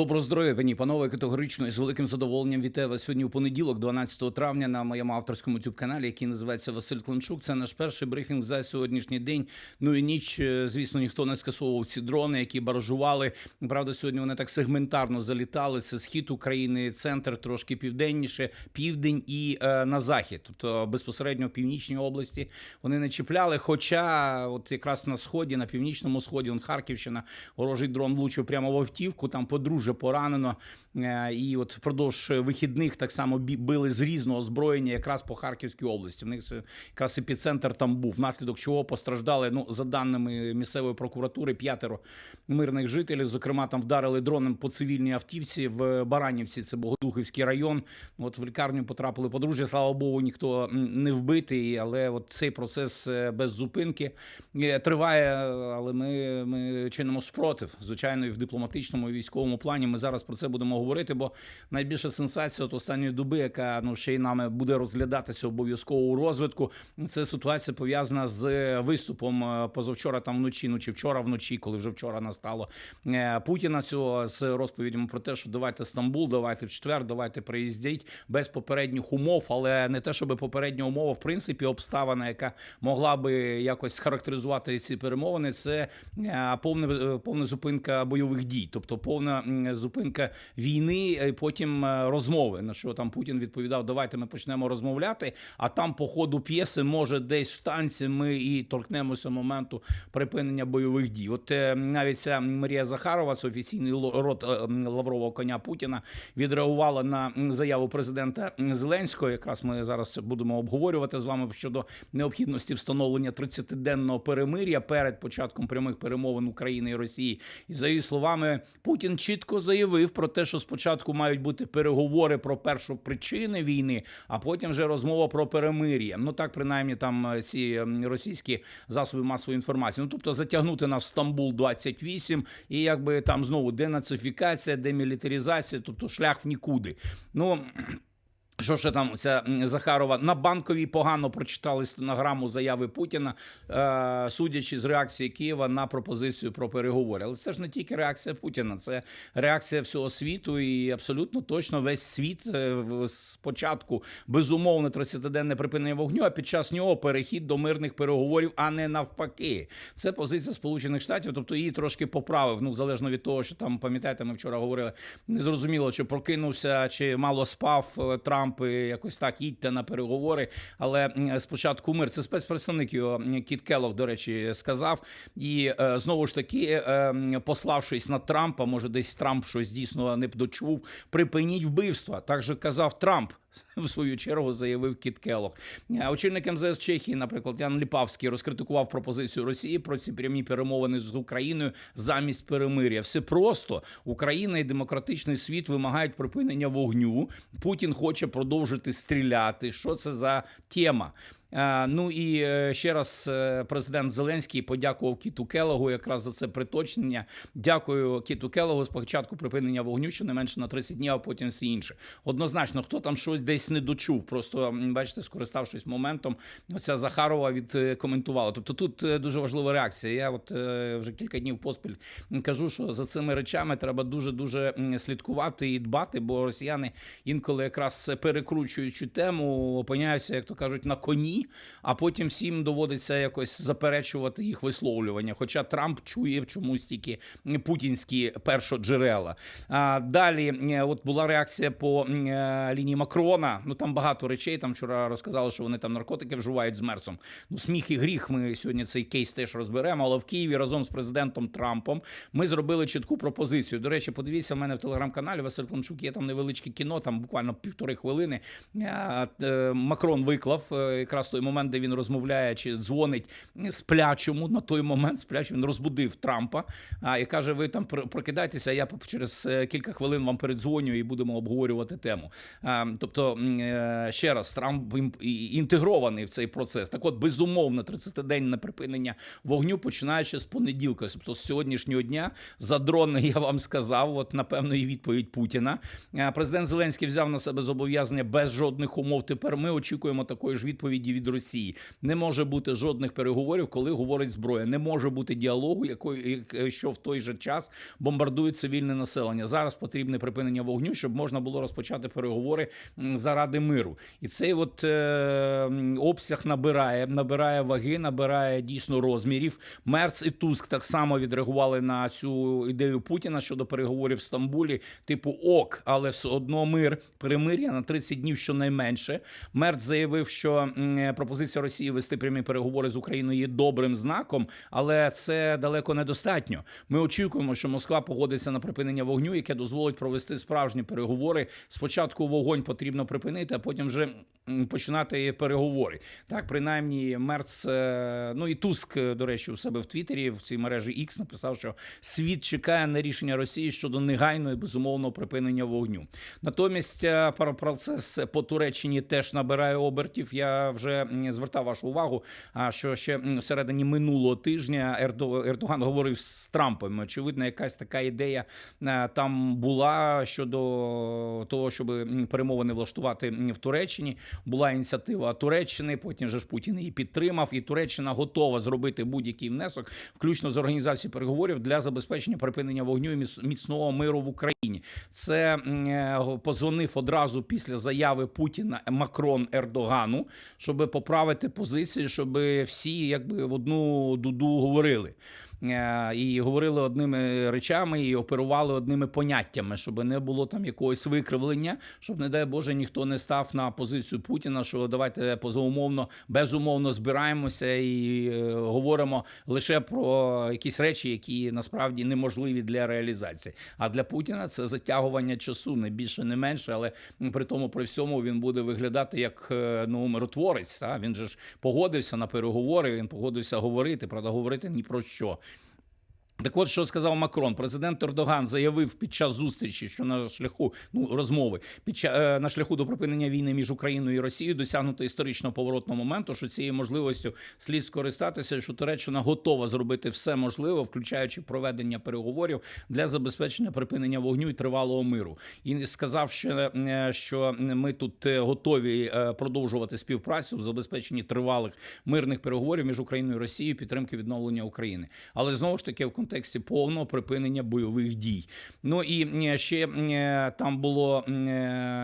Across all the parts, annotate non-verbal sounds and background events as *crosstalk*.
Доброго здоров'я, пані панове, категорично і з великим задоволенням вітаю вас сьогодні у понеділок, 12 травня, на моєму авторському youtube каналі який називається Василь Климчук. Це наш перший брифінг за сьогоднішній день. Ну і ніч, е, звісно, ніхто не скасовував ці дрони, які баражували. Правда, сьогодні вони так сегментарно залітали. Це схід України, центр трошки південніше, південь і е, на захід, тобто безпосередньо в північній області вони не чіпляли. Хоча, от якраз на сході, на північному сході, он Харківщина, ворожий дрон влучив прямо в автівку. Там подружжя поранено. Е, І от впродовж вихідних так само били з різного озброєння, якраз по Харківській області. В них якраз епіцентр там був. Внаслідок чого постраждали. Ну за даними місцевої прокуратури, п'ятеро мирних жителів. Зокрема, там вдарили дроном по цивільній автівці в Баранівці. Це Богодухівський район. Ну, От в лікарню потрапили подружжя. Слава Богу, ніхто не вбитий, але от цей процес е, без зупинки е, триває. Але ми, ми чинимо спротив, звичайно, і в дипломатичному і військовому плані. Ми зараз про це будемо говорити. Бо найбільша сенсація от останньої доби, яка ну ще й нами буде розглядатися обов'язково у розвитку. Це ситуація пов'язана з виступом е, позавчора, там вночі, ну чи вчора вночі, коли вже вчора настало е, Путіна цього з розповідями про те, що давайте Стамбул, давайте в четвер, давайте приїздіть без попередніх умов, але не те, щоб попередня умова, в принципі, обставина, яка могла би якось схарактеризувати ці перемовини, це е, повна повна зупинка бойових дій, тобто повна зупинка війни, і потім е, розмови. На що там Путін відповідав: давайте ми почнемо розмовляти. А там, по ходу п'єси, може, десь в танці ми і торкнемося моменту припинення бойових дій. От е, навіть ця Марія Захарова, це офіційний рот е, лаврового коня Путіна, відреагувала на заяву президента Зеленського. Якраз ми зараз будемо обговорювати з вами щодо необхідності встановлення 30-денного перемир'я перед початком прямих перемовин України і Росії. І за її словами, Путін чітко заявив про те, що спочатку мають бути переговори про першу причини війни, а потім вже розмова про перемир'я. Ну так принаймні там е, ці ем, російські засоби масової інформації. Ну тобто затягнути нас в Стамбул 28 і якби там знову денацифікація, демілітаризація, тобто шлях в нікуди. Ну. Що ще там ця Захарова на банковій погано прочитали стенограму заяви Путіна, е, судячи з реакції Києва на пропозицію про переговори. Але це ж не тільки реакція Путіна, це реакція всього світу, і абсолютно точно весь світ е, спочатку безумовне 30-денне припинення вогню, а під час нього перехід до мирних переговорів, а не навпаки. Це позиція Сполучених Штатів, тобто її трошки поправив. Ну залежно від того, що там пам'ятаєте, ми вчора говорили. Незрозуміло, чи прокинувся, чи мало спав е, Трамп. Якось так їдьте на переговори. Але спочатку мир це спецпредставник його Кіт Келлог, до речі, сказав. І е, знову ж таки, е, пославшись на Трампа, може, десь Трамп щось дійсно не дочув. Припиніть вбивства. Так же казав Трамп. *laughs* В свою чергу заявив Кіт Келлог. Е, Очільник МЗС Чехії, наприклад, Ян Ліпавський, розкритикував пропозицію Росії про ці прямі перемовини з Україною замість перемир'я. Все просто Україна і демократичний світ вимагають припинення вогню. Путін хоче продовжити стріляти. Що це за тема? Е, Ну і е, ще раз е, президент Зеленський подякував Кіту Келогу якраз за це приточнення. Дякую Кіту Келогу. Спочатку припинення вогню, що не менше на 30 днів, а потім все інше. Однозначно, хто там щось десь не дочув. Просто бачите, скориставшись моментом, оця Захарова відкоментувала. Тобто тут дуже важлива реакція. Я от вже кілька днів поспіль кажу, що за цими речами треба дуже дуже слідкувати і дбати, бо росіяни інколи якраз перекручуючи тему, опиняються, як то кажуть, на коні, а потім всім доводиться якось заперечувати їх висловлювання. Хоча Трамп чує в чомусь тільки путінські першоджерела. А далі е, от була реакція по е, лінії Макрона. Ну там багато речей. Там вчора розказали, що вони там наркотики вживають з мерсом. Ну сміх і гріх. Ми сьогодні цей кейс теж розберемо. Але в Києві разом з президентом Трампом ми зробили чітку пропозицію. До речі, подивіться в мене в телеграм-каналі Василь Климчук. Є там невеличке кіно, там буквально півтори хвилини. Е, Макрон виклав якраз той момент, де він розмовляє чи дзвонить сплячому. На той момент сплячому він розбудив Трампа а, і каже: Ви там прокидайтеся, я через е, кілька хвилин вам передзвоню і будемо обговорювати тему. А, Тобто, е, ще раз, Трамп інтегрований в цей процес. Так от, безумовно, 30-денне припинення вогню, починаючи з понеділка, тобто з сьогоднішнього дня, за дрони я вам сказав, от напевно, і відповідь Путіна. Президент Зеленський взяв на себе зобов'язання без жодних умов. Тепер ми очікуємо такої ж відповіді від від Росії. Не може бути жодних переговорів, коли говорить зброя. Не може бути діалогу, якої що в той же час бомбардують цивільне населення. Зараз потрібне припинення вогню, щоб можна було розпочати переговори заради миру. І цей от е, обсяг набирає, набирає ваги, набирає дійсно розмірів. Мерц і Туск так само відреагували на цю ідею Путіна щодо переговорів в Стамбулі. Типу ок, але все одно мир, перемир'я на 30 днів щонайменше. Мерц заявив, що пропозиція Росії вести прямі переговори з Україною є добрим знаком, але це далеко недостатньо. Ми очікуємо, що Москва погодиться на припинення вогню, яке дозволить провести справжні переговори. Спочатку вогонь потрібно припинити, а потім вже починати переговори. Так, принаймні, Мерц, е, ну і Туск, е, до речі, у себе в Твіттері в цій мережі X написав, що світ чекає на рішення Росії щодо негайного і безумовного припинення вогню. Натомість е, процес по Туреччині теж набирає обертів. Я вже м, звертав вашу увагу, а, що ще всередині минулого тижня Ердо- Ердоган говорив з Трампом. Очевидно, якась така ідея е, там була щодо того, щоб перемовини влаштувати в Туреччині. Була ініціатива Туреччини. Потім же ж Путін її підтримав, і Туреччина готова зробити будь-який внесок, включно з організацією переговорів для забезпечення припинення вогню і міцного миру в Україні. Це е, позвонив одразу після заяви Путіна Макрон Ердогану, щоб поправити позиції, щоб всі якби в одну дуду говорили. Е, І говорили одними речами і оперували одними поняттями, щоб не було там якогось викривлення, щоб, не дай Боже, ніхто не став на позицію Путіна, що давайте позаумовно, безумовно збираємося і е, говоримо лише про якісь речі, які насправді неможливі для реалізації. А для Путіна це затягування часу, не більше, не менше, але при тому при всьому він буде виглядати як е, ну миротворець. Та? Він же ж погодився на переговори, він погодився говорити, правда, говорити ні про що. Так от, що сказав Макрон, президент Ердоган заявив під час зустрічі, що на шляху ну розмови під ча, е, на шляху до припинення війни між Україною і Росією досягнуто історично поворотного моменту, що цією можливістю слід скористатися, що Туреччина готова зробити все можливе, включаючи проведення переговорів для забезпечення припинення вогню і тривалого миру. І сказав, що, е, що ми тут е, готові продовжувати співпрацю в забезпеченні тривалих мирних переговорів між Україною і Росією, підтримки відновлення України, але знову ж таки в контексті повного припинення бойових дій. Ну і ще там було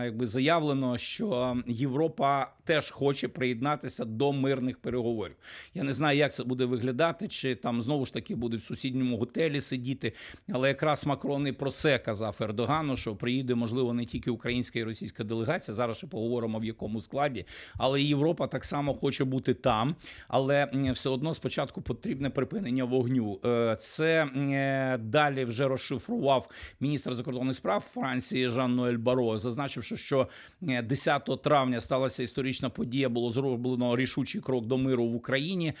якби заявлено, що Європа теж хоче приєднатися до мирних переговорів. Я не знаю, як це буде виглядати, чи там знову ж таки будуть в сусідньому готелі сидіти. Але якраз Макрон і про це казав Ердогану, що приїде, можливо, не тільки українська і російська делегація. Зараз ще поговоримо в якому складі, але Європа так само хоче бути там. Але все одно спочатку потрібне припинення вогню. Е, Е, далі вже розшифрував міністр закордонних справ Франції Жан Ноель Баро, зазначивши, що е, 10 травня сталася історична подія, було зроблено рішучий крок до миру в Україні.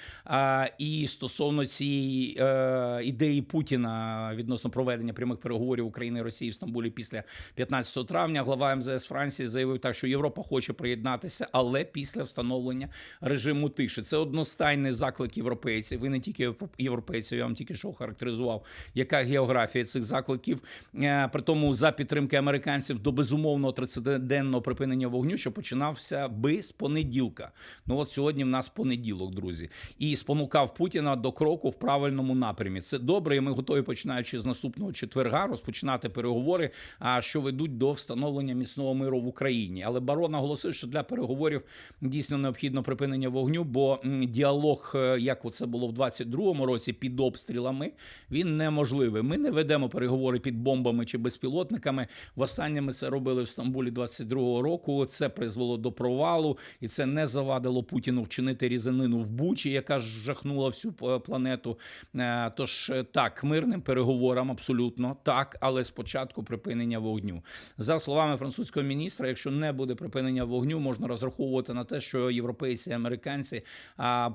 І стосовно цієї е, ідеї Путіна відносно проведення прямих переговорів України і Росії в Стамбулі після 15 травня, глава МЗС Франції заявив так, що Європа хоче приєднатися, але після встановлення режиму тиші. Це одностайний заклик європейців. Ви не тільки європейців, я вам тільки що характеризував, яка географія цих закликів. Е, При тому за підтримки американців до безумовного 30-денного припинення вогню, що починався би з понеділка. Ну от сьогодні в нас понеділок, друзі, і спонукав Путіна до кроку в правильному напрямі. Це добре, і ми готові, починаючи з наступного четверга, розпочинати переговори, а що ведуть до встановлення міцного миру в Україні. Але барон наголосив, що для переговорів дійсно необхідно припинення вогню, бо діалог, е, як це було в 22-му році, під обстрілами, він неможливий. Ми не ведемо переговори під бомбами чи безпілотниками. Востаннє ми це робили в Стамбулі 22-го року. Це призвело до провалу, і це не завадило Путіну вчинити різанину в Бучі, яка жахнула всю планету. Е, Тож е, так, мирним переговорам абсолютно так, але спочатку припинення вогню. За словами французького міністра, якщо не буде припинення вогню, можна розраховувати на те, що європейці і американці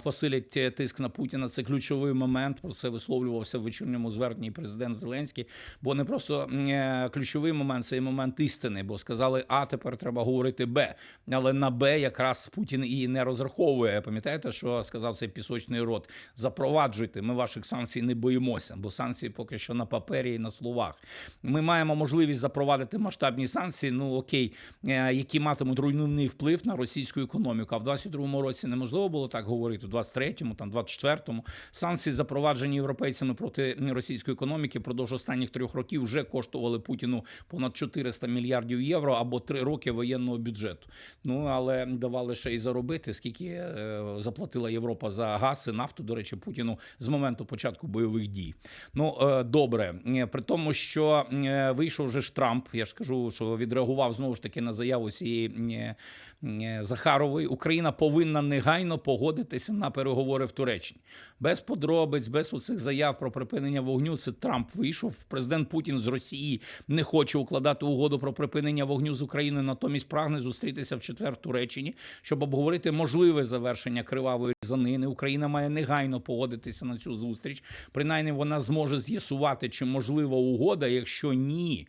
посилять е, тиск на Путіна. Це ключовий момент. Про це висловлювався в вечірньому зверненні президент Зеленський, бо не просто е, ключовий момент це момент істини, бо сказали, а тепер треба говорити Б. Але на Б якраз Путін і не розраховує. Пам'ятаєте, що сказав цей пісочний рот? Запроваджуйте, ми ваших санкцій не боїмося, бо санкції поки що на папері і на словах. Ми маємо можливість запровадити масштабні санкції. Ну окей, е, які матимуть руйнівний вплив на російську економіку. А в 22-му році неможливо було так говорити. В 23-му, там 24-му санкції запроваджені європейцями проти російської економіки впродовж останніх трьох років вже коштували Путіну понад 400 мільярдів євро або три роки воєнного бюджету. Ну але давали ще й заробити, скільки е, заплатила Європа за газ і нафту. До речі, Путіну з моменту початку бойових дій. Ну е, добре, Е, при тому, що вийшов вже ж Трамп. Я ж кажу, що відреагував знову ж таки на заяву цієї Захарової. Україна повинна негайно погодитися на переговори в Туреччині без подробиць, без оцих заяв про припинення вогню. Це Трамп вийшов. Президент Путін з Росії не хоче укладати угоду про припинення вогню з України. Натомість прагне зустрітися в четвер в Туреччині, щоб обговорити можливе завершення кривавої різанини. Україна має негайно погодитися на цю зустріч. Принаймні вона зможе з'ясувати, чи можлива угода. Якщо ні.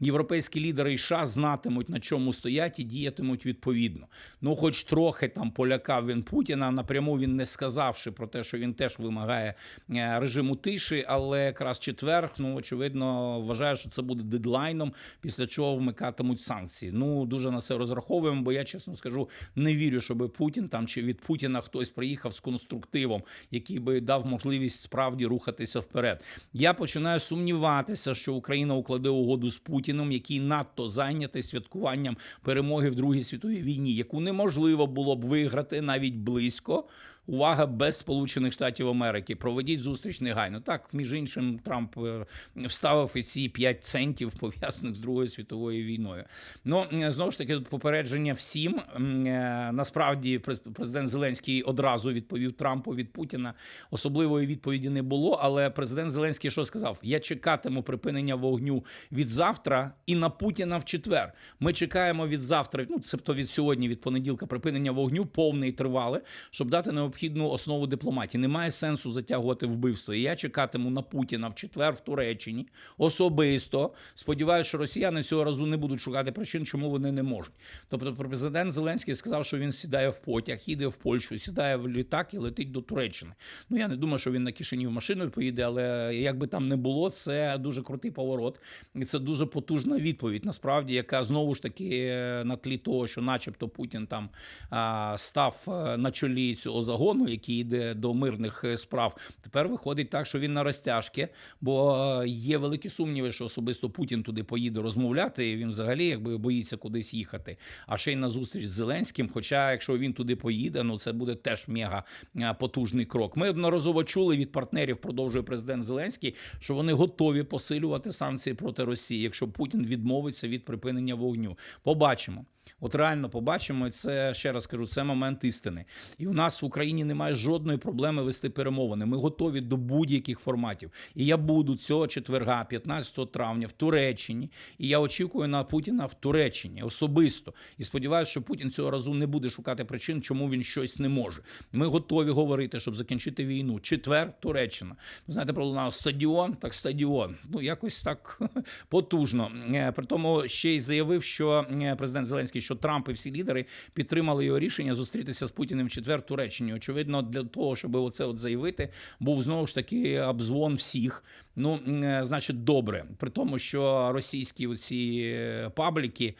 Європейські лідери і США знатимуть на чому стоять і діятимуть відповідно. Ну, хоч трохи там полякав він Путіна. Напряму він не сказавши про те, що він теж вимагає е, режиму тиші, але якраз четвер, ну очевидно, вважає, що це буде дедлайном, після чого вмикатимуть санкції. Ну дуже на це розраховуємо, бо я чесно скажу, не вірю, щоб Путін там чи від Путіна хтось приїхав з конструктивом, який би дав можливість справді рухатися вперед. Я починаю сумніватися, що Україна укладе угоду з Путіним. Путіном, який надто зайнятий святкуванням перемоги в Другій світовій війні, яку неможливо було б виграти навіть близько. Увага без Сполучених Штатів Америки. Проведіть зустріч негайно. Так, між іншим, Трамп е, вставив і ці 5 центів *laughs* пов'язаних з Другою світовою війною. Ну знову ж таки, тут попередження всім. Е, Насправді, президент Зеленський одразу відповів Трампу від Путіна. Особливої відповіді не було. Але президент Зеленський що сказав? Я чекатиму припинення вогню від завтра і на Путіна в четвер. Ми чекаємо від завтра, ну цебто від сьогодні, від понеділка, припинення вогню повне і тривале, щоб дати необхідність необхідну основу дипломатії. Немає сенсу затягувати вбивство. І я чекатиму на Путіна в четвер в Туреччині особисто. Сподіваюся, що росіяни цього разу не будуть шукати причин, чому вони не можуть. Тобто, президент Зеленський сказав, що він сідає в потяг, їде в Польщу, сідає в літак і летить до Туреччини. Ну я не думаю, що він на кишені в машину поїде, але як би там не було, це дуже крутий поворот, і це дуже потужна відповідь. Насправді, яка знову ж таки на тлі того, що, начебто, Путін там а, став е, на чолі цього загону закону, який йде до мирних е, справ, тепер виходить так, що він на розтяжки, бо е, є великі сумніви, що особисто Путін туди поїде розмовляти. і Він взагалі якби боїться кудись їхати. А ще й на зустріч з Зеленським. Хоча, якщо він туди поїде, ну це буде теж мега е, потужний крок. Ми одноразово чули від партнерів, продовжує президент Зеленський, що вони готові посилювати санкції проти Росії, якщо Путін відмовиться від припинення вогню. Побачимо. От реально побачимо, і це ще раз кажу, це момент істини. І у нас в Україні немає жодної проблеми вести перемовини. Ми готові до будь-яких форматів. І я буду цього четверга, 15 травня, в Туреччині. І я очікую на Путіна в Туреччині особисто. І сподіваюся, що Путін цього разу не буде шукати причин, чому він щось не може. Ми готові говорити, щоб закінчити війну. Четвер, Туреччина. Ну, знаєте, про стадіон, так стадіон. Ну якось так *laughs* потужно. Е, при тому ще й заявив, що е, президент Зеленський що Трамп і всі лідери підтримали його рішення зустрітися з Путіним в четвер Туреччині. Очевидно, для того, щоб оце от заявити, був знову ж таки обзвон всіх. Ну, е, значить, добре. При тому, що російські оці е, пабліки,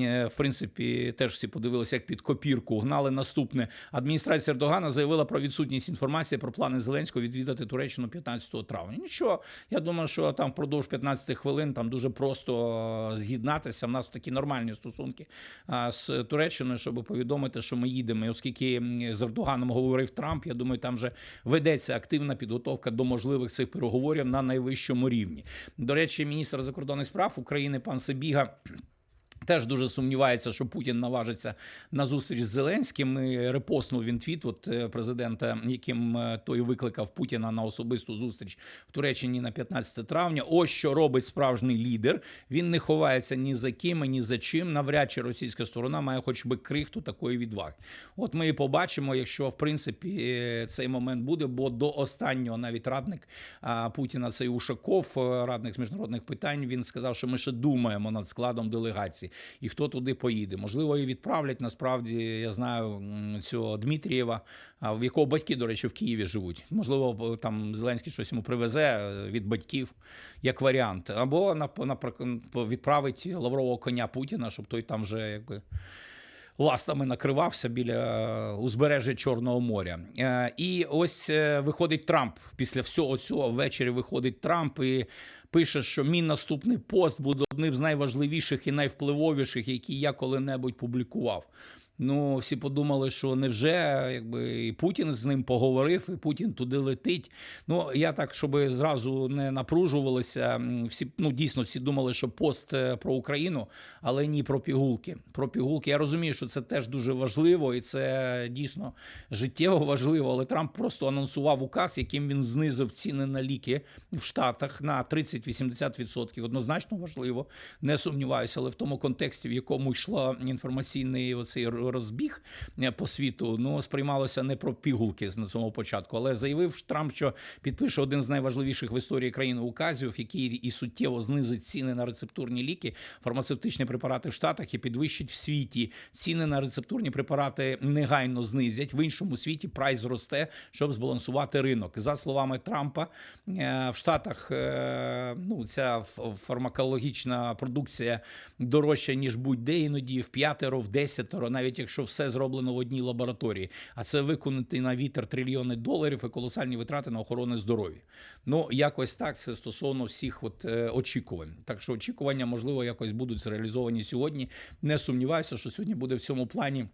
е, в принципі, теж всі подивилися, як під копірку гнали наступне. Адміністрація Ердогана заявила про відсутність інформації про плани Зеленського відвідати Туреччину 15 травня. Нічого, я думаю, що там впродовж 15 хвилин там дуже просто з'єднатися. У нас такі нормальні стосунки з Туреччиною, щоб повідомити, що ми їдемо. І Оскільки з Ердоганом говорив Трамп, я думаю, там вже ведеться активна підготовка до можливих цих переговорів на найвищому рівні. До речі, міністр закордонних справ України пан Сибіга Теж дуже сумнівається, що Путін наважиться на зустріч з Зеленським. І репостнув він твіт от е, президента, яким е, той викликав Путіна на особисту зустріч в Туреччині на 15 травня. Ось що робить справжній лідер. Він не ховається ні за ким, ні за чим. Навряд чи російська сторона має хоч би крихту такої відваги. От ми і побачимо, якщо в принципі е, цей момент буде, бо до останнього навіть радник Путіна, цей Ушаков, радник з міжнародних питань, він сказав, що ми ще думаємо над складом делегації і хто туди поїде. Можливо, і відправлять. Насправді я знаю цього Дмитрієва, в якого батьки, до речі, в Києві живуть. Можливо, там Зеленський щось йому привезе е, від батьків як варіант, або відправить лаврового коня Путіна, щоб той там вже якби ластами накривався біля узбережжя Чорного моря. Е, І ось е, виходить Трамп. Після всього цього ввечері виходить Трамп і пише, що мій наступний пост буде одним з найважливіших і найвпливовіших, які я коли-небудь публікував. Ну, всі подумали, що невже якби і Путін з ним поговорив, і Путін туди летить. Ну я так, щоб зразу не напружувалися. Всі ну дійсно всі думали, що пост е, про Україну, але ні про пігулки. Про пігулки. Я розумію, що це теж дуже важливо, і це дійсно життєво важливо. Але Трамп просто анонсував указ, яким він знизив ціни на ліки в Штатах на 30-80%. Однозначно важливо, не сумніваюся, але в тому контексті, в якому йшло інформаційний оцей розбіг е, по світу, ну сприймалося не про пігулки з самого початку, але заявив Трамп, що підпише один з найважливіших в історії країни указів, який і суттєво знизить ціни на рецептурні ліки, фармацевтичні препарати в Штатах і підвищить в світі ціни на рецептурні препарати негайно знизять. В іншому світі прайс зросте, щоб збалансувати ринок. За словами Трампа, е, в Штатах е, ну ця фармакологічна продукція дорожча ніж будь-де іноді в п'ятеро, в десятеро, навіть якщо все зроблено в одній лабораторії. А це виконати на вітер трильйони доларів і колосальні витрати на охорони здоров'я. Ну якось так це стосовно всіх от е, очікувань. Так що очікування можливо якось будуть зреалізовані сьогодні. Не сумніваюся, що сьогодні буде в цьому плані.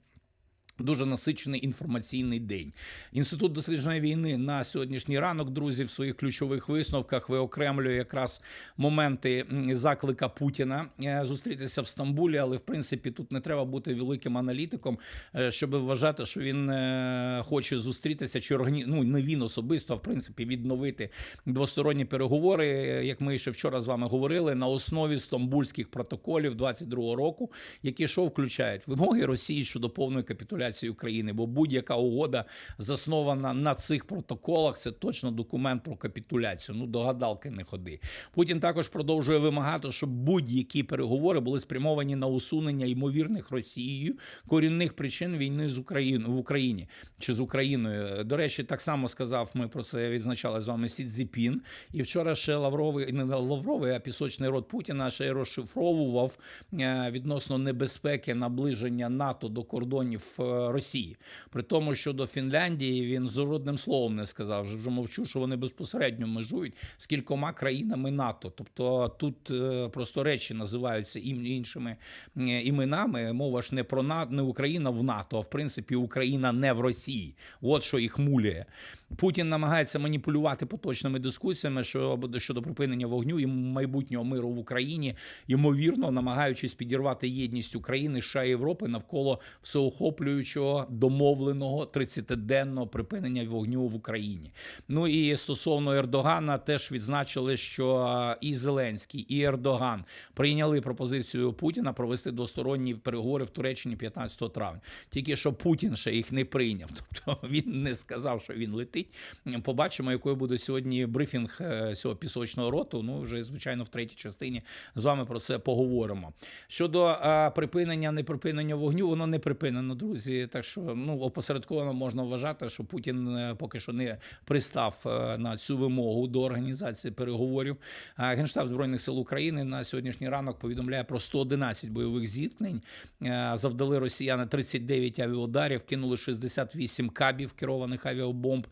Дуже насичений інформаційний день. Інститут дослідження війни на сьогоднішній ранок, друзі, в своїх ключових висновках виокремлює якраз моменти заклика Путіна е, зустрітися в Стамбулі. Але в принципі тут не треба бути великим аналітиком, е, щоб вважати, що він е, хоче зустрітися чи органі... ну, не він особисто, а в принципі відновити двосторонні переговори. Як ми ще вчора з вами говорили, на основі стамбульських протоколів 22-го року, які що включають вимоги Росії щодо повної капітуляції України, бо будь-яка угода заснована на цих протоколах. Це точно документ про капітуляцію. Ну до гадалки не ходи. Путін також продовжує вимагати, щоб будь-які переговори були спрямовані на усунення ймовірних Росією корінних причин війни з Україною в Україні чи з Україною. До речі, так само сказав. Ми про це відзначали з вами Сі Цзіпін. І вчора ще Лавровий не Лавровий, а пісочний рот Путіна ще розшифровував е, відносно небезпеки наближення НАТО до кордонів е, Росії. При тому, що до Фінляндії він жодним словом не сказав. Вже мовчу, що вони безпосередньо межують з кількома країнами НАТО. Тобто тут е, просто речі називаються іншими е, іменами. Мова ж не про НАТО, не Україна в НАТО, а в принципі Україна не в Росії. От що їх муляє. Путін намагається маніпулювати поточними дискусіями щодо, припинення вогню і майбутнього миру в Україні, ймовірно, намагаючись підірвати єдність України США і Європи навколо всеохоплюючого домовленого 30-денного припинення вогню в Україні. Ну і стосовно Ердогана, теж відзначили, що і Зеленський, і Ердоган прийняли пропозицію Путіна провести двосторонні переговори в Туреччині 15 травня. Тільки що Путін ще їх не прийняв. *laughs* Тобто він не сказав, що він летить. Побачимо, якою буде сьогодні брифінг е, цього пісочного роту. Ну вже звичайно в третій частині з вами про це поговоримо. Щодо припинення, не припинення вогню, воно не припинено, друзі. Так що ну опосередковано можна вважати, що Путін е, поки що не пристав е, на цю вимогу до організації переговорів. Генштаб збройних сил України на сьогоднішній ранок повідомляє про 111 бойових зіткнень. Завдали росіяни 39 авіаударів, кинули 68 кабів керованих авіабомб.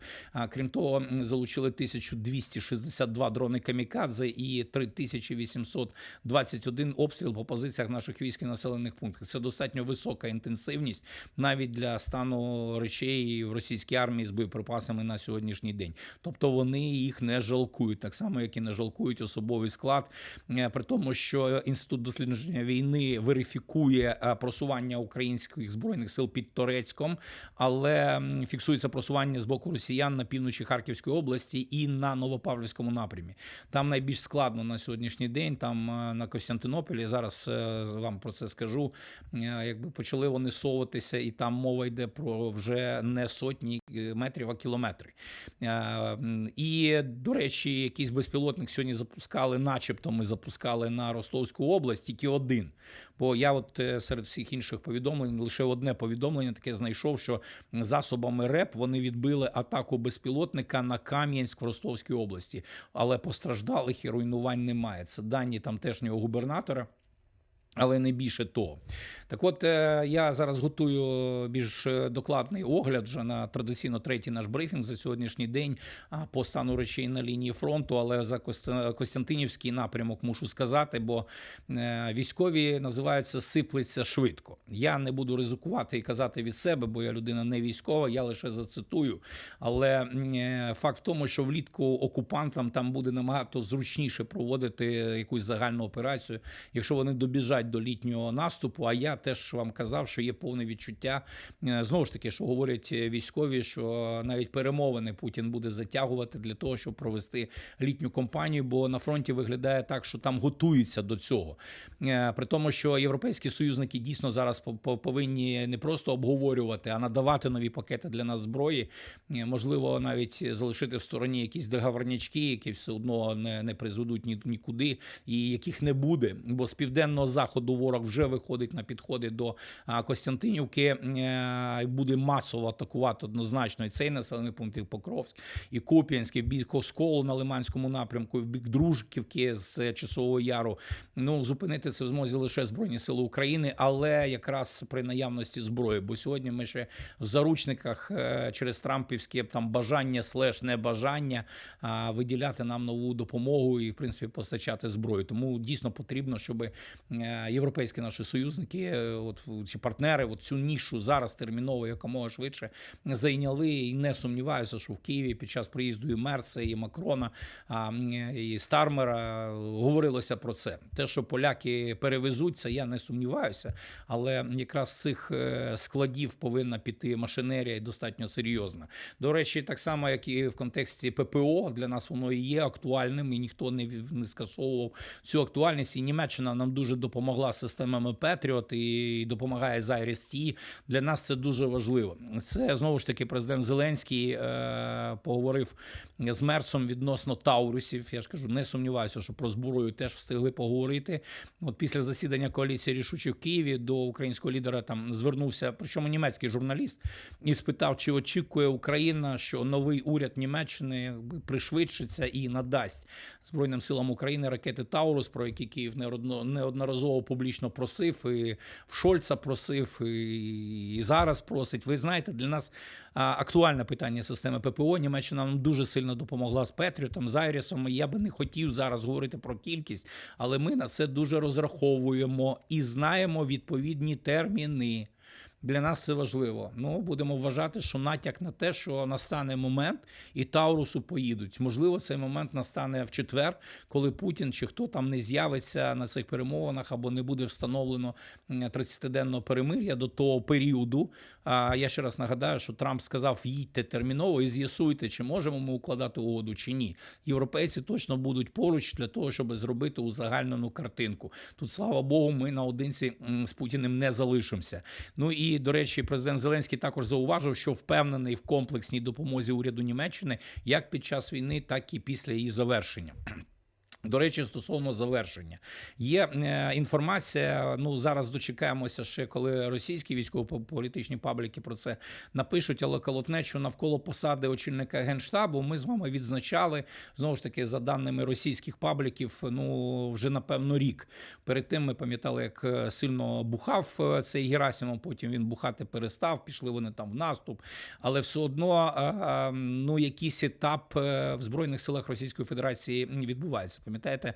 Крім того, залучили 1262 дрони камікадзе і 3821 обстріл по позиціях наших військ і населених пунктів. Це достатньо висока інтенсивність навіть для стану речей в російській армії з боєприпасами на сьогоднішній день. Тобто вони їх не жалкують, так само як і не жалкують особовий склад. Е, При тому, що інститут дослідження війни верифікує е, просування українських збройних сил під Торецьком, але фіксується просування з боку росіян на півночі Харківської області і на Новопавлівському напрямі. Там найбільш складно на сьогоднішній день. Там е, на Костянтинополі зараз е, вам про це скажу. е, Якби почали вони соватися, і там мова йде про вже не сотні метрів, а кілометри. І, до речі, якийсь безпілотник сьогодні запускали, начебто ми запускали на Ростовську область, тільки один. Бо я, от е, серед всіх інших повідомлень, лише одне повідомлення таке знайшов, що засобами РЕП вони відбили атаку безпілотника на Кам'янськ в Ростовській області, але постраждалих і руйнувань немає. Це дані тамтешнього губернатора. Але не більше того. Так от е, я зараз готую більш е, докладний огляд вже на традиційно третій наш брифінг за сьогоднішній день по стану речей на лінії фронту. Але за Кост- Костянтинівський напрямок мушу сказати, бо е, військові називаються сиплеться швидко. Я не буду ризикувати і казати від себе, бо я людина не військова, я лише зацитую. Але факт в тому, що влітку окупантам там буде набагато зручніше проводити якусь загальну операцію, якщо вони добіжать до літнього наступу. А я теж вам казав, що є повне відчуття е, знову ж таки, що говорять е, військові, що навіть перемовини Путін буде затягувати для того, щоб провести літню кампанію, бо на фронті виглядає так, що там готуються до цього. Е, При тому, що європейські союзники дійсно зараз по- по- повинні не просто обговорювати, а надавати нові пакети для нас зброї. Можливо, навіть залишити в стороні якісь договорнячки, які все одно не, не призведуть ні, нікуди, і яких не буде. Бо з південного заходу ворог вже виходить на підходи до Костянтинівки е, буде масово атакувати однозначно і цей населений пункт, і Покровськ, і Куп'янськ, і бік Осколу на Лиманському напрямку, і в бік Дружківки з Часового Яру. Ну зупинити це в змозі лише Збройні Сили України, але якраз при наявності зброї. Бо сьогодні ми ще в заручниках е, через Трампівське там бажання слеш небажання виділяти нам нову допомогу і в принципі постачати зброю. Тому дійсно потрібно, щоб е, європейські наші союзники, е, от чи партнери, от цю нішу зараз терміново якомога швидше зайняли. І не сумніваюся, що в Києві під час приїзду і Мерца, і Макрона, і Стармера говорилося про це. Те, що поляки перевезуть, це я не сумніваюся. Але якраз цих е, складів повинна піти машинерія і достатньо серйозна. До речі, так само, як і в контексті ППО, для нас воно і є актуальним, і ніхто не, не скасовував цю актуальність. І Німеччина нам дуже допомогла системами Петріот і допомагає з IRIS-T. Для нас це дуже важливо. Це знову ж таки президент Зеленський е, поговорив з Мерцом відносно Таурусів. Я ж кажу, не сумніваюся, що про зброю теж встигли поговорити. От після засідання коаліції рішучих в Києві до українського лідера там звернувся, причому німецький журналіст, і спитав, чи очікує Україна, що новий уряд Німеччини пришвидшиться і надасть Збройним силам України ракети Таурус, про які Київ неодно- публічно просив, і в Шольца просив, і, зараз просить. Ви знаєте, для нас актуальне питання системи ППО. Німеччина нам дуже сильно допомогла з Петріотом, з Айрісом. Я би не хотів зараз говорити про кількість, але ми на це дуже розраховуємо і знаємо відповідні терміни. Для нас це важливо. Ну будемо вважати, що натяк на те, що настане момент, і Таурусу поїдуть. Можливо, цей момент настане в четвер, коли Путін чи хто там не з'явиться на цих перемовинах або не буде встановлено м, 30-денного перемир'я до того періоду. А я ще раз нагадаю, що Трамп сказав: їдьте терміново і з'ясуйте, чи можемо ми укладати угоду чи ні. Європейці точно будуть поруч для того, щоб зробити узагальнену картинку. Тут, слава Богу, ми наодинці з Путіним не залишимося. Ну і до речі, президент Зеленський також зауважив, що впевнений в комплексній допомозі уряду Німеччини як під час війни, так і після її завершення. До речі, стосовно завершення, є е, інформація. Ну зараз дочекаємося ще, коли російські військово-політичні пабліки про це напишуть, але колотнечу навколо посади очільника генштабу. Ми з вами відзначали знову ж таки за даними російських пабліків. Ну вже напевно рік. Перед тим ми пам'ятали, як е, сильно бухав е, цей Герасимов. Потім він бухати перестав. Пішли вони там в наступ, але все одно ну якийсь етап в збройних силах Російської Федерації відбувається. Пам'ятаєте,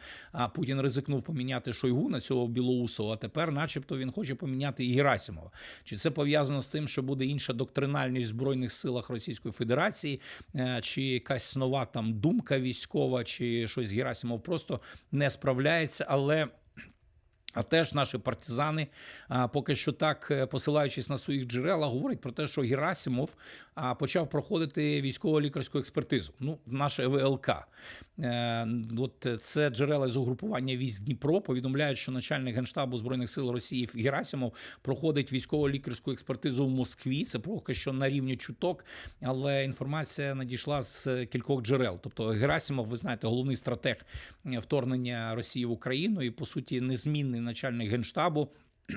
Путін ризикнув поміняти Шойгу на цього білоусого, а тепер, начебто, він хоче поміняти і Герасимова. Чи це пов'язано з тим, що буде інша доктринальність в збройних силах Російської Федерації, е, чи якась нова там думка військова, чи щось Герасимов просто не справляється, але. А теж наші партизани, поки що так, е, посилаючись на своїх джерела, говорять про те, що Герасимов почав проходити військово-лікарську експертизу. Ну, наше ВЛК. Е, От це джерела з угрупування військ Дніпро повідомляють, що начальник генштабу збройних сил Росії Герасимов проходить військово-лікарську експертизу в Москві. Це поки що на рівні чуток, але інформація надійшла з кількох джерел. Тобто Герасимов, ви знаєте, головний стратег е, вторгнення Росії в Україну і по суті незмінний начальник генштабу. *clears throat*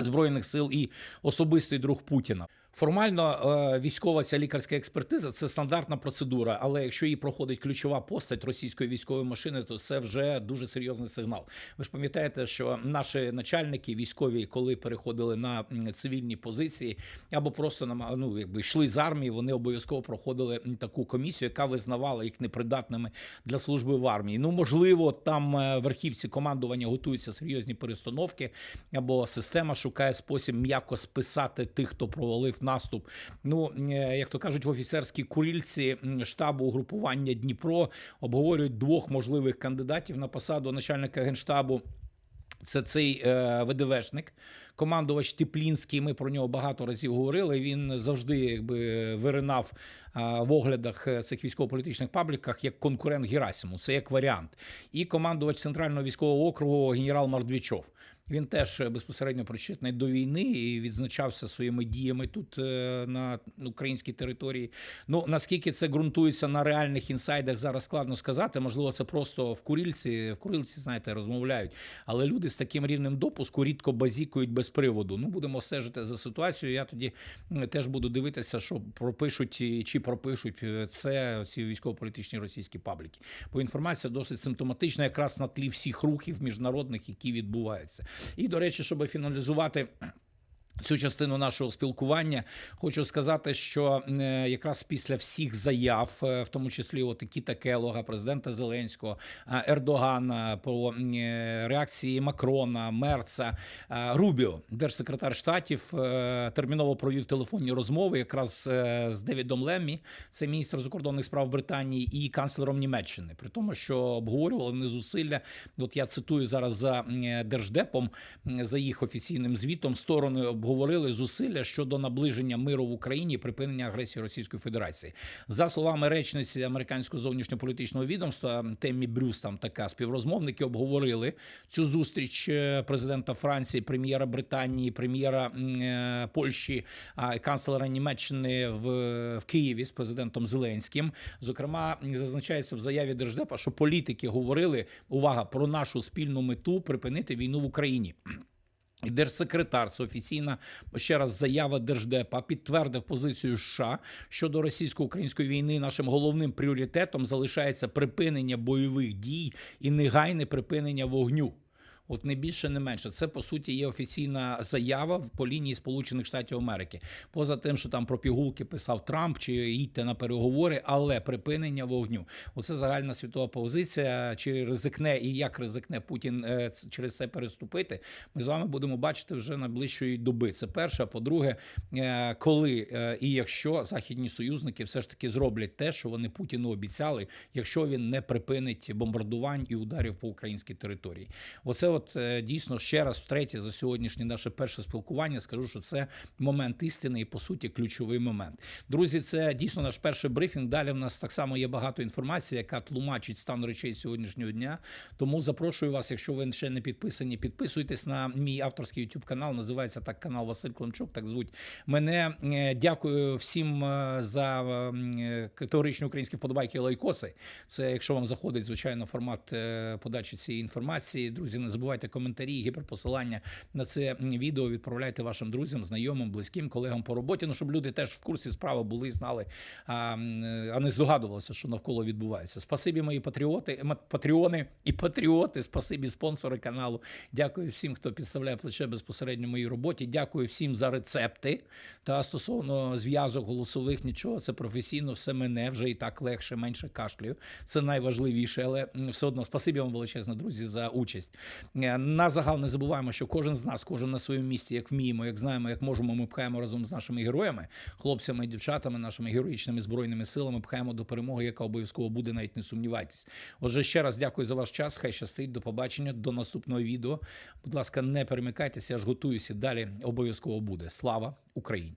Збройних сил і особистий друг Путіна. Формально е, військова ця лікарська експертиза це стандартна процедура, але якщо її проходить ключова постать російської військової машини, то це вже дуже серйозний сигнал. Ви ж пам'ятаєте, що наші начальники військові, коли переходили на цивільні позиції або просто ну, якби йшли з армії, вони обов'язково проходили таку комісію, яка визнавала їх непридатними для служби в армії. Ну можливо, там е, верхівці командування готуються серйозні перестановки, або система шукає спосіб м'яко списати тих, хто провалив наступ. Ну е, як то кажуть, в офіцерській курільці штабу угрупування Дніпро обговорюють двох можливих кандидатів на посаду начальника генштабу. Це цей е, ВДВшник, командувач Теплінський. Ми про нього багато разів говорили. Він завжди якби виринав а, в оглядах е, цих військово-політичних пабліках як конкурент Герасиму. Це як варіант. І командувач центрального військового округу генерал Мордвічов. Він теж е, безпосередньо причетний до війни і відзначався своїми діями тут е, на українській території. Ну наскільки це ґрунтується на реальних інсайдах, зараз складно сказати. Можливо, це просто в курильці, в курильці, знаєте, розмовляють. Але люди з таким рівнем допуску рідко базікують без приводу. Ну будемо стежити за ситуацією. Я тоді теж буду дивитися, що пропишуть чи пропишуть е, це ці військово-політичні російські пабліки. Бо інформація досить симптоматична, якраз на тлі всіх рухів міжнародних, які відбуваються. І до речі, щоб фіналізувати. Цю частину нашого спілкування хочу сказати, що е, якраз після всіх заяв, е, в тому числі от Кіта Келога, президента Зеленського, е, Ердогана, е, реакції Макрона, Мерца, Рубіо, держсекретар штатів, терміново провів телефонні розмови якраз з Девідом Леммі, це міністр закордонних справ Британії, і канцлером Німеччини. При тому, що обговорювали вони зусилля. От я цитую зараз за держдепом, за їх офіційним звітом, сторони обговорили зусилля щодо наближення миру в Україні і припинення агресії Російської Федерації. За словами речниці американського зовнішньополітичного відомства Теммі Брюс, там така співрозмовники обговорили цю зустріч е, президента Франції, прем'єра Британії, прем'єра е, Польщі, канцлера Німеччини в, в Києві з президентом Зеленським. Зокрема, зазначається в заяві держдепа, що політики говорили увага про нашу спільну мету припинити війну в Україні. І держсекретар, це офіційна ще раз заява держдепа, підтвердив позицію США щодо російсько-української війни. Нашим головним пріоритетом залишається припинення бойових дій і негайне припинення вогню. От не більше, не менше. Це по суті є офіційна заява по лінії Сполучених Штатів Америки. Поза тим, що там про пігулки писав Трамп чи їдьте на переговори, але припинення вогню. Оце загальна світова позиція. Чи ризикне і як ризикне Путін е, через це переступити? Ми з вами будемо бачити вже найближчої доби. Це перше. По-друге, е, коли е, і якщо західні союзники все ж таки зроблять те, що вони Путіну обіцяли, якщо він не припинить бомбардувань і ударів по українській території. Оце от е, дійсно ще раз втретє за сьогоднішнє наше перше спілкування. Скажу, що це момент істини і по суті ключовий момент. Друзі, це дійсно наш перший брифінг. Далі в нас так само є багато інформації, яка тлумачить стан речей сьогоднішнього дня. Тому запрошую вас, якщо ви ще не підписані, підписуйтесь на мій авторський YouTube канал. Називається так канал Василь Климчук. Так звуть мене. Е, Дякую всім е, за категоричні українські вподобайки лайкоси. Це якщо вам заходить звичайно формат подачі цієї інформації. Друзі, не забувайте. Забувайте коментарі, гіперпосилання на це відео відправляйте вашим друзям, знайомим, близьким, колегам по роботі. Ну щоб люди теж в курсі справи були, знали, а, е, а не здогадувалися, що навколо відбувається. Спасибі, мої патріоти, патріони і патріоти. Спасибі, спонсори каналу. Дякую всім, хто підставляє плече безпосередньо моїй роботі. Дякую всім за рецепти. Та стосовно зв'язок голосових, нічого, це професійно, все мене вже і так легше, менше кашлюю. Це найважливіше, але все одно спасибі вам величезно, друзі, за участь. Е, На загал не забуваємо, що кожен з нас, кожен на своєму місці, як вміємо, як знаємо, як можемо, ми пхаємо разом з нашими героями, хлопцями дівчатами, нашими героїчними збройними силами, пхаємо до перемоги, яка обов'язково буде, навіть не сумнівайтесь. Отже, ще раз дякую за ваш час. Хай щастить. До побачення, до наступного відео. Будь ласка, не перемикайтеся, я ж готуюся. Далі обов'язково буде. Слава Україні!